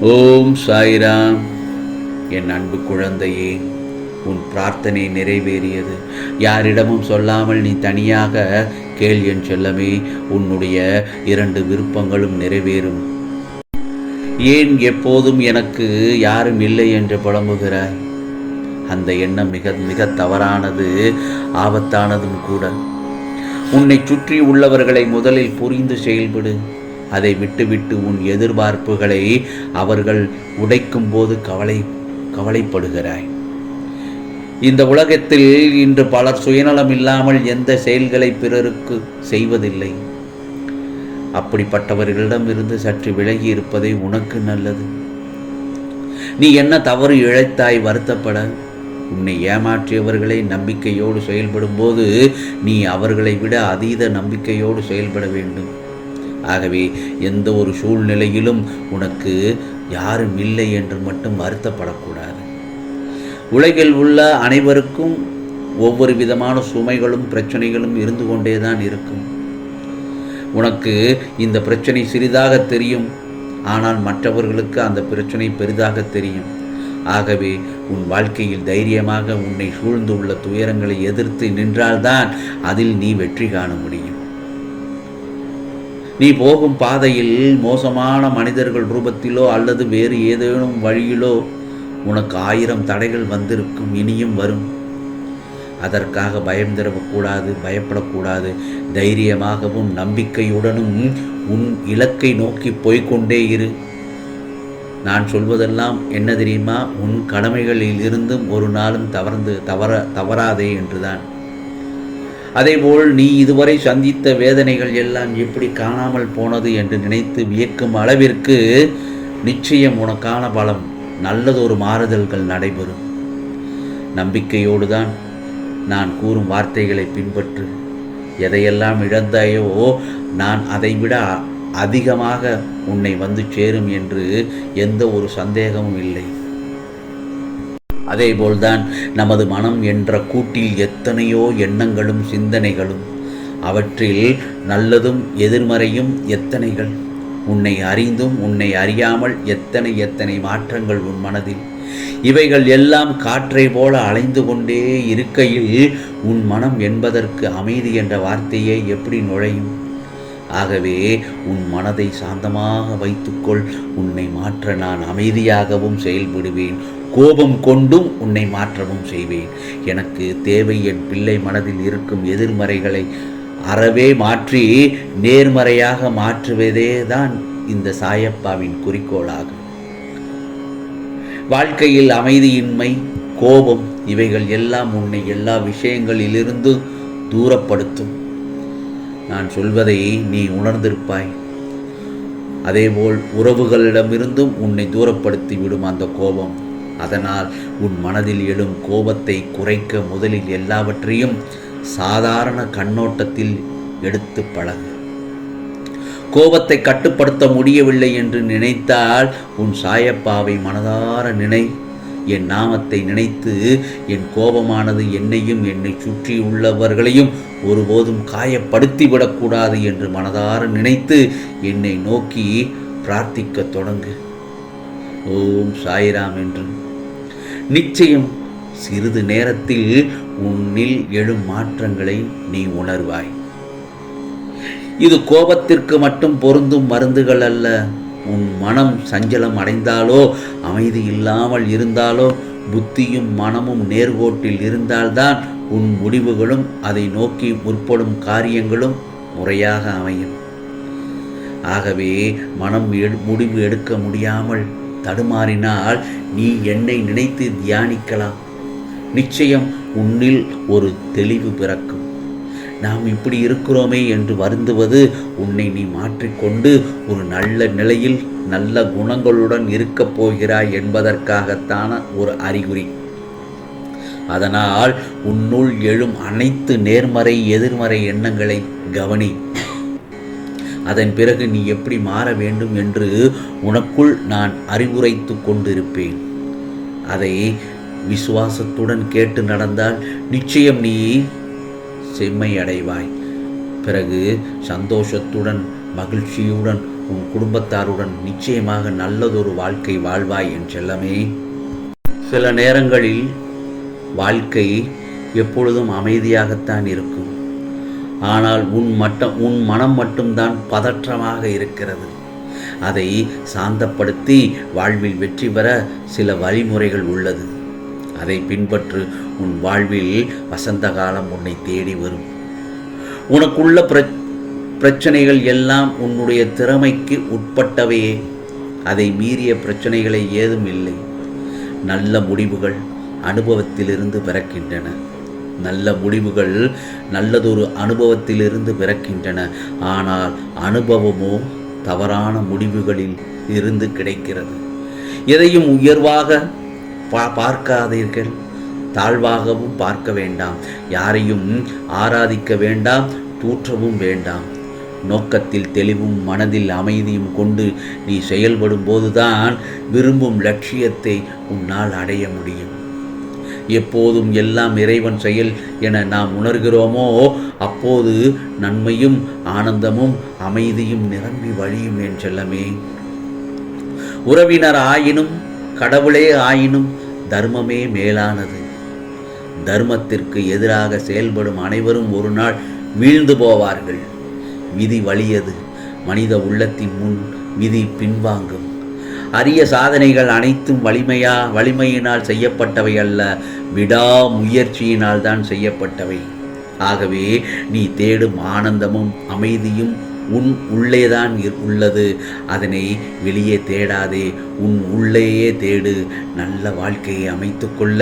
ஓம் சாய்ராம். என் அன்பு குழந்தையே உன் பிரார்த்தனை நிறைவேறியது. யாரிடமும் சொல்லாமல் நீ தனியாக கேள் என் செல்லமே உன்னுடைய இரண்டு விருப்பங்களும் நிறைவேறும். ஏன் எப்போதும் எனக்கு யாரும் இல்லை என்று புலம்புகிறாய்? அந்த எண்ணம் மிக மிக தவறானது ஆபத்தானதும் கூட. உன்னை சுற்றி உள்ளவர்களை முதலில் புரிந்து செயல்படு. அதை விட்டுவிட்டு உன் எதிர்பார்ப்புகளை அவர்கள் உடைக்கும் போது கவலை கவலைப்படுகிறாய். இந்த உலகத்தில் இன்று பலர் சுயநலம் இல்லாமல் எந்த செயல்களை பிறருக்கு செய்வதில்லை. அப்படிப்பட்டவர்களிடம் இருந்து சற்று விலகி இருப்பதே உனக்கு நல்லது. நீ என்ன தவறு இழைத்தாய் வருத்தப்பட? உன்னை ஏமாற்றியவர்களை நம்பிக்கையோடு செயல்படும் போது நீ அவர்களை விட அதீத நம்பிக்கையோடு செயல்பட வேண்டும். ஆகவே எந்த ஒரு சூழ்நிலையிலும் உனக்கு யாரும் இல்லை என்று மட்டும் வருத்தப்படக்கூடாது. உலகில் உள்ள அனைவருக்கும் ஒவ்வொரு விதமான சுமைகளும் பிரச்சனைகளும் இருந்து கொண்டே தான் இருக்கும். உனக்கு இந்த பிரச்சனை சிறிதாக தெரியும். ஆனால் மற்றவர்களுக்கு அந்த பிரச்சனை பெரிதாக தெரியும். ஆகவே உன் வாழ்க்கையில் தைரியமாக உன்னை சூழ்ந்துள்ள துயரங்களை எதிர்த்து நின்றால்தான் அதில் நீ வெற்றி காண முடியும். நீ போகும் பாதையில் மோசமான மனிதர்கள் ரூபத்திலோ அல்லது வேறு ஏதேனும் வழியிலோ உனக்கு ஆயிரம் தடைகள் வந்திருக்கும் இனியும் வரும். அதற்காக பயம் தரக்கூடாது பயப்படக்கூடாது. தைரியமாகவும் நம்பிக்கையுடனும் உன் இலக்கை நோக்கி போய்க்கொண்டே இரு. நான் சொல்வதெல்லாம் என்ன தெரியுமா? உன் கடமைகளில் இருந்தும் ஒரு நாளும் தவறந்து தவற தவறாதே என்றுதான். அதேபோல் நீ இதுவரை சந்தித்த வேதனைகள் எல்லாம் எப்படி காணாமல் போனது என்று நினைத்து வியக்கும் அளவிற்கு நிச்சயம் உனக்கான பலம் நல்லதொரு மாறுதல்கள் நடைபெறும். நம்பிக்கையோடு தான் நான் கூறும் வார்த்தைகளை பின்பற்று. எதையெல்லாம் இழந்தாயோ நான் அதைவிட அதிகமாக உன்னை வந்து சேரும் என்று எந்த ஒரு சந்தேகமும் இல்லை. அதேபோல்தான் நமது மனம் என்ற கூட்டில் எத்தனையோ எண்ணங்களும் சிந்தனைகளும் அவற்றில் நல்லதும் எதிர்மறையும் எத்தனைகள்? உன்னை அறிந்தும் உன்னை அறியாமல் எத்தனை எத்தனை மாற்றங்கள் உன் மனதில்? இவைகள் எல்லாம் காற்றை போல அலைந்து கொண்டே இருக்கையில் உன் மனம் என்பதற்கு அமைதி என்ற வார்த்தையே எப்படி நுழையும்? ஆகவே உன் மனதை சாந்தமாக வைத்துக்கொள். உன்னை மாற்ற நான் அமைதியாகவும் செயல்படுவேன். கோபம் கொண்டும் உன்னை மாற்றவும் செய்வேன். எனக்கு தேவை என் பிள்ளை மனதில் இருக்கும் எதிர்மறைகளை அறவே மாற்றி நேர்மறையாக மாற்றுவதே தான் இந்த சாயப்பாவின் குறிக்கோளாகும். வாழ்க்கையில் அமைதியின்மை கோபம் இவைகள் எல்லாம் உன்னை எல்லா விஷயங்களிலிருந்து தூரப்படுத்தும். நான் சொல்வதை நீ உணர்ந்திருப்பாய். அதேபோல் உறவுகளிடமிருந்தும் உன்னை தூரப்படுத்தி விடும் அந்த கோபம். அதனால் உன் மனதில் எழும் கோபத்தை குறைக்க முதலில் எல்லாவற்றையும் சாதாரண கண்ணோட்டத்தில் எடுத்து பழகு. கோபத்தை கட்டுப்படுத்த முடியவில்லை என்று நினைத்தால் உன் சாயப்பாவை மனதார நினை. என் நாமத்தை நினைத்து என் கோபமானது என்னையும் என்னை சுற்றி உள்ளவர்களையும் ஒருபோதும் காயப்படுத்தி விடக்கூடாது என்று மனதார நினைத்து என்னை நோக்கி பிரார்த்திக்க தொடங்கு. ஓம் சாய்ராம் என்று நிச்சயம் சிறிது நேரத்தில் உன்னில் எழும் மாற்றங்களை நீ உணர்வாய். இது கோபத்திற்கு மட்டும் பொருந்தும் மருந்துகள் அல்ல. உன் மனம் சஞ்சலம் அடைந்தாலோ அமைதி இல்லாமல் இருந்தாலோ புத்தியும் மனமும் நேர்கோட்டில் இருந்தால்தான் உன் முடிவுகளும் அதை நோக்கி முற்படும் காரியங்களும் முறையாக அமையும். ஆகவே மனம் எடு முடிவு எடுக்க முடியாமல் தடுமாறினால் நீ என்னை நினைத்து தியானிக்கலாம். நிச்சயம் உன்னில் ஒரு தெளிவு பிறக்கும். நாம் இப்படி இருக்கிறோமே என்று வருந்துவது உன்னை நீ மாற்றிக்கொண்டு ஒரு நல்ல நிலையில் நல்ல குணங்களுடன் இருக்கப் போகிறாய் என்பதற்காகத்தான ஒரு அறிகுறி. அதனால் உன்னுள் எழும் அனைத்து நேர்மறை எதிர்மறை எண்ணங்களை கவனி. அதன் பிறகு நீ எப்படி மாற வேண்டும் என்று உனக்குள் நான் அறிவுரைத்து கொண்டிருப்பேன். அதை விசுவாசத்துடன் கேட்டு நடந்தால் நிச்சயம் நீ செம்மை அடைவாய் பிறகு சந்தோஷத்துடன் மகிழ்ச்சியுடன் உன் குடும்பத்தாருடன் நிச்சயமாக நல்லதொரு வாழ்க்கை வாழ்வாய் என் செல்லமே. சில நேரங்களில் வாழ்க்கை எப்பொழுதும் அமைதியாகத்தான் இருக்கும். ஆனால் உன் மட்டம் உன் மனம் மட்டும்தான் பதற்றமாக இருக்கிறது. அதை சாந்தப்படுத்தி வாழ்வில் வெற்றி பெற சில வழிமுறைகள் உள்ளது. அதை பின்பற்று உன் வாழ்வில் வசந்த காலம் உன்னை தேடி வரும். உனக்குள்ள பிர பிரச்சனைகள் எல்லாம் உன்னுடைய திறமைக்கு உட்பட்டவையே அதை மீறிய பிரச்சனைகளை ஏதும் இல்லை. நல்ல முடிவுகள் அனுபவத்திலிருந்து பிறக்கின்றன. நல்ல முடிவுகள் நல்லதொரு அனுபவத்திலிருந்து பிறக்கின்றன. ஆனால் அனுபவமோ தவறான முடிவுகளில் இருந்து கிடைக்கிறது. எதையும் உயர்வாக பா பார்க்காதீர்கள். தாழ்வாகவும் பார்க்க வேண்டாம். யாரையும் ஆராதிக்க வேண்டாம். தூற்றவும் வேண்டாம். நோக்கத்தில் தெளிவும் மனதில் அமைதியும் கொண்டு நீ செயல்படும் போதுதான் விரும்பும் லட்சியத்தை உன்னால் அடைய முடியும். எப்போதும் எல்லாம் இறைவன் செயல் என நாம் உணர்கிறோமோ அப்போது நன்மையும் ஆனந்தமும் அமைதியும் நிரம்பி வழியும் என் செல்லமே. உறவினர் ஆயினும் கடவுளே ஆயினும் தர்மமே மேலானது. தர்மத்திற்கு எதிராக செயல்படும் அனைவரும் ஒரு நாள் வீழ்ந்து போவார்கள். விதி வலியது. மனித உள்ளத்தின் முன் விதி பின்வாங்கும். அரிய சாதனைகள் அனைத்தும் வலிமையா வலிமையினால் செய்யப்பட்டவை அல்ல விடாமுயற்சியினால் தான் செய்யப்பட்டவை. ஆகவே நீ தேடும் ஆனந்தமும் அமைதியும் உன் உள்ளேதான் உள்ளது. அதனை வெளியே தேடாதே உன் உள்ளேயே தேடு. நல்ல வாழ்க்கையை அமைத்துக்கொள்ள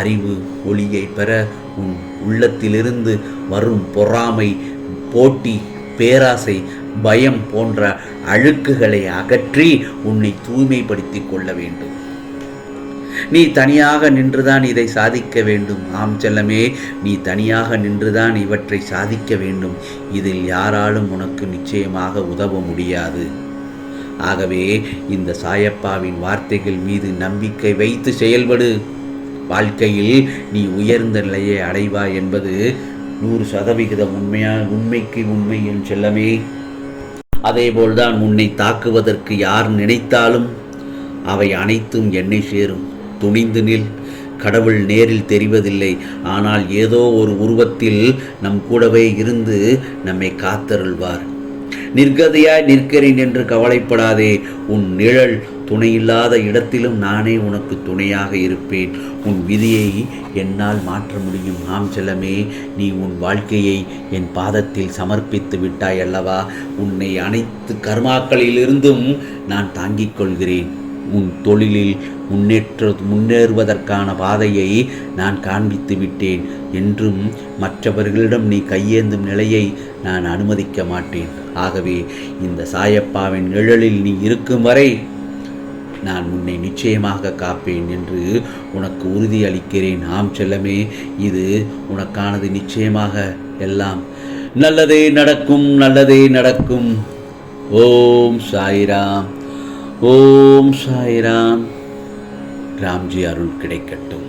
அறிவு ஒளியை பெற உன் உள்ளத்திலிருந்து வரும் பொறாமை போட்டி பேராசை பயம் போன்ற அழுக்குகளை அகற்றி உன்னை தூய்மைப்படுத்திக் கொள்ள வேண்டும். நீ தனியாக நின்றுதான் இதை சாதிக்க வேண்டும். ஆம் செல்லமே நீ தனியாக நின்றுதான் இவற்றை சாதிக்க வேண்டும். இதில் யாராலும் உனக்கு நிச்சயமாக உதவ முடியாது. ஆகவே இந்த சாயப்பாவின் வார்த்தைகள் மீது நம்பிக்கை வைத்து செயல்படு. வாழ்க்கையில் நீ உயர்ந்த நிலையை அடைவாய் என்பது நூறு சதவிகிதம் உண்மையா உண்மைக்கு உண்மை என் செல்லமே. அதேபோல்தான் உன்னை தாக்குவதற்கு யார் நினைத்தாலும் அவை அனைத்தும் என்னை சேரும். துணிந்து நில். கடவுள் நேரில் தெரிவதில்லை. ஆனால் ஏதோ ஒரு உருவத்தில் நம் கூடவே இருந்து நம்மை காத்தருள்வார். நிர்கதையாய் நிற்கிறேன் என்று கவலைப்படாதே. உன் நிழல் துணையில்லாத இடத்திலும் நானே உனக்கு துணையாக இருப்பேன். உன் விதியை என்னால் மாற்ற முடியும். ஆம் செல்லமே நீ உன் வாழ்க்கையை என் பாதத்தில் சமர்ப்பித்து விட்டாய் அல்லவா? உன்னை அனைத்து கர்மாக்களிலிருந்தும் நான் தாங்கிக் கொள்கிறேன். உன் தொழிலில் முன்னேற்ற முன்னேறுவதற்கான பாதையை நான் காண்பித்து விட்டேன். என்றும் மற்றவர்களிடம் நீ கையேந்தும் நிலையை நான் அனுமதிக்க மாட்டேன். ஆகவே இந்த சாயப்பாவின் நிழலில் நீ இருக்கும் வரை நான் உன்னை நிச்சயமாக காப்பேன் என்று உனக்கு உறுதி அளிக்கிறேன் ஆம் செல்லமே இது உனக்கானது நிச்சயமாக எல்லாம். நல்லதே நடக்கும் நல்லதே நடக்கும். ஓம் சாய்ராம் ஓம் சாய்ராம். ராம்ஜி அருள் கிடைக்கட்டும்.